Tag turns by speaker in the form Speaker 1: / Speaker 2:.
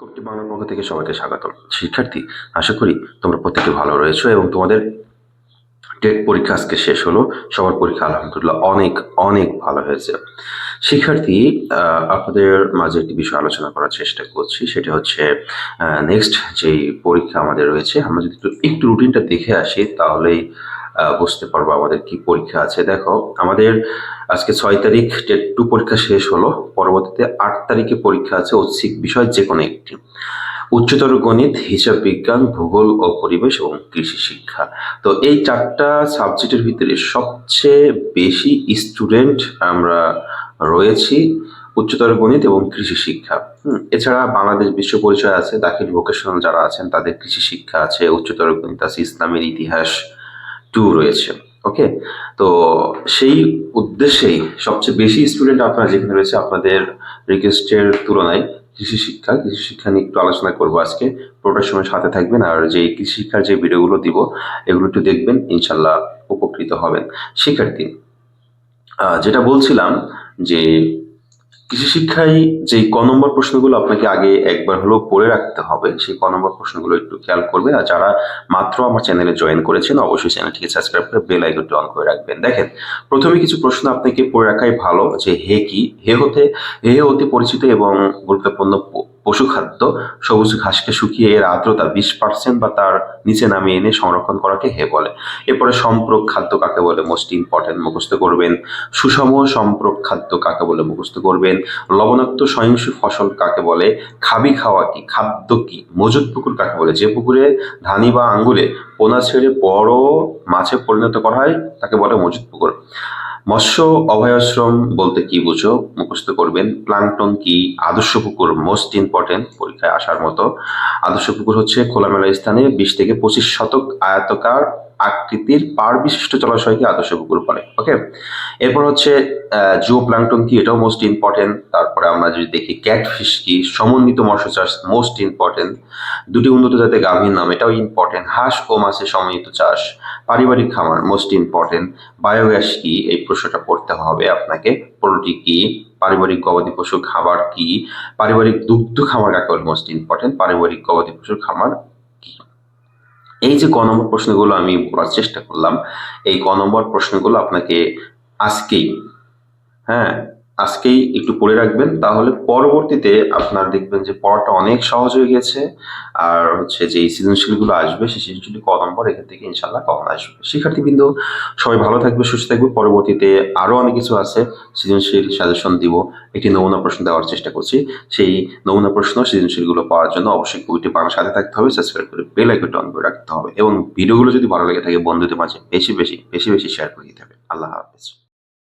Speaker 1: কপটি বাংলার পক্ষ থেকে সবাইকে স্বাগত শিক্ষার্থী, আশা করি তোমরা প্রত্যেকে ভালো রয়েছো এবং তোমাদের টেট পরীক্ষা আজকে শেষ হলো। সবার পরীক্ষা আলহামদুলিল্লাহ অনেক অনেক ভালো হয়েছে। শিক্ষার্থী আপনাদের মাঝে একটি বিষয় আলোচনা করার চেষ্টা করছি। সেটা হচ্ছে নেক্সট যেই পরীক্ষা আমাদের রয়েছে, আমরা যদি একটু রুটিনটা দেখে আসি, তাহলেই বুঝতে পারব আমাদের কি পরীক্ষা আছে। দেখো, আমাদের আজকে ছয় তারিখ টেট টু পরীক্ষা শেষ হলো। পরবর্তীতে আট তারিখে পরীক্ষা আছে ঐচ্ছিক বিষয় যে কোনো একটি। উচ্চতর গণিত, হিসাব বিজ্ঞান, ভূগোল ও পরিবেশ এবং কৃষি শিক্ষা। তো এই চারটা সাবজেক্টের ভিতরে সবচেয়ে বেশি স্টুডেন্ট আমরা রয়েছি উচ্চতর গণিত এবং কৃষি শিক্ষা। এছাড়া বাংলাদেশ বিশ্ব পরিচয় আছে, দাখিল ভোকেশনাল যারা আছেন তাদের কৃষি শিক্ষা আছে, উচ্চতর গণিত আছে, ইসলামের ইতিহাস টু রয়েছে ওকে তো সেই উদ্দেশ্যেই সবচেয়ে বেশি স্টুডেন্ট আপনারা যেখানে রয়েছে আপনাদের রিকোয়েস্টের তুলনায় কৃষি শিক্ষা কৃষি শিক্ষা নিয়ে একটু আলোচনা করব আজকে। পুরোটার সময় সাথে থাকবেন আর যে কৃষি শিক্ষার যে ভিডিওগুলো দিব, এগুলো একটু দেখবেন ইনশাল্লাহ উপকৃত হবেন। শিক্ষার্থী যেটা বলছিলাম যে কৃষি শিক্ষায় যে ক নম্বর প্রশ্নগুলো আপনাকে আগে একবার হলেও পড়ে রাখতে হবে, সেই ক নম্বর প্রশ্নগুলো একটু খেয়াল করবেন। আর যারা মাত্র আমার চ্যানেলে জয়েন করেছেন, অবশ্যই চ্যানেলটিকে সাবস্ক্রাইব করে বেল আইকনটি অন করে রাখবেন। দেখেন, প্রথমে কিছু প্রশ্ন আপনাকে পড়ে রাখাই ভালো, যে হে কি? হে হতে, হে অতি পরিচিত এবং গুরুত্বপূর্ণ প- পশু খাদ্য সবুজ ঘাসকে শুকিয়ে এর আর্দ্রতা বিশ পার্সেন্ট বা তার নিচে নামিয়ে এনে সংরক্ষণ করাকে হে বলে। এরপরে সম্পর্ক খাদ্য কাকে বলে? মোস্ট ইম্পর্টেন্ট মুখস্থ করবেন। সুষম সম্পর্ক খাদ্য কাকে বলে? মুখস্থ করবেন। লবণাক্ত সহিংস ফসল কাকে বলে? খাবি খাওয়া কি? খাদ্য কি? মজুদ পুকুর কাকে বলে? যে পুকুরে ধানি বা আঙ্গুরে পোনা ছেড়ে বড় মাছে পরিণত করা হয়, তাকে বলে মজুদ পুকুর। মৎস্য অভয়াশ্রম বলতে কি বুঝো? মুখস্থ করবেন। প্লাংটন কি আদর্শ পুকুর? মোস্ট ইম্পর্টেন্ট পরীক্ষায় আসার মতো। আদর্শ পুকুর হচ্ছে খোলামেলা স্থানে বিশ থেকে পঁচিশ শতক আয়তকার আকৃতির পার বিশিষ্ট জলাশয়কে আদর্শ পুকুর বলে ওকে এরপর হচ্ছে জুও প্লাংটন কি? এটাও মোস্ট ইম্পর্টেন্ট তারপরে আমরা যদি দেখি ক্যাটফিশ কি? সমন্বিত মৎস্য চাষ মোস্ট ইম্পর্টেন্ট দুটি উন্নত জাতের গাভীর নাম এটাও ইম্পর্টেন্ট হাঁস ও মাছের সমন্বিত চাষ পারিবারিক খামার মোস্ট ইম্পর্টেন্ট বায়োগ্যাস কি? এই প্রশ্নটা পড়তে হবে আপনাকে। পোলট্রি কি? পারিবারিক গবাদি পশু খাবার কি? পারিবারিক দুগ্ধ খামার কাকে মোস্ট ইম্পর্টেন্ট পারিবারিক গবাদি পশুর খামার কি? এই যে ক নম্বর প্রশ্নগুলো আমি পড়ার চেষ্টা করলাম, এই ক নম্বর প্রশ্নগুলো আপনাকে আজকেই হ্যাঁ আজকেই একটু পড়ে রাখবেন। তাহলে পরবর্তীতে আপনার দেখবেন যে পড়াটা অনেক সহজ হয়ে গেছে, আর হচ্ছে যে সৃজনশীলগুলো আসবে, সেই সৃজনশীল ক নম্বর, এখান থেকে ইনশাল্লাহ কখন আসবে। শিক্ষার্থীবৃন্দ সবাই ভালো থাকবে, সুস্থ থাকবে। পরবর্তীতে আরও অনেক কিছু আছে, সৃজনশীল সাজেশন দিব। একটি নমুনা প্রশ্ন দেওয়ার চেষ্টা করছি। সেই নমুনা প্রশ্ন, সৃজনশীলগুলো পাওয়ার জন্য অবশ্যই বইটি বাংলা সাথে থাকতে হবে সাবস্ক্রাইব করে বেল আইকনটা অন করে রাখতে হবে এবং ভিডিওগুলো যদি ভালো লেগে থাকে, বন্ধুদের মাঝে বেশি বেশি বেশি বেশি শেয়ার করে দিতে হবে। আল্লাহ হাফেজ।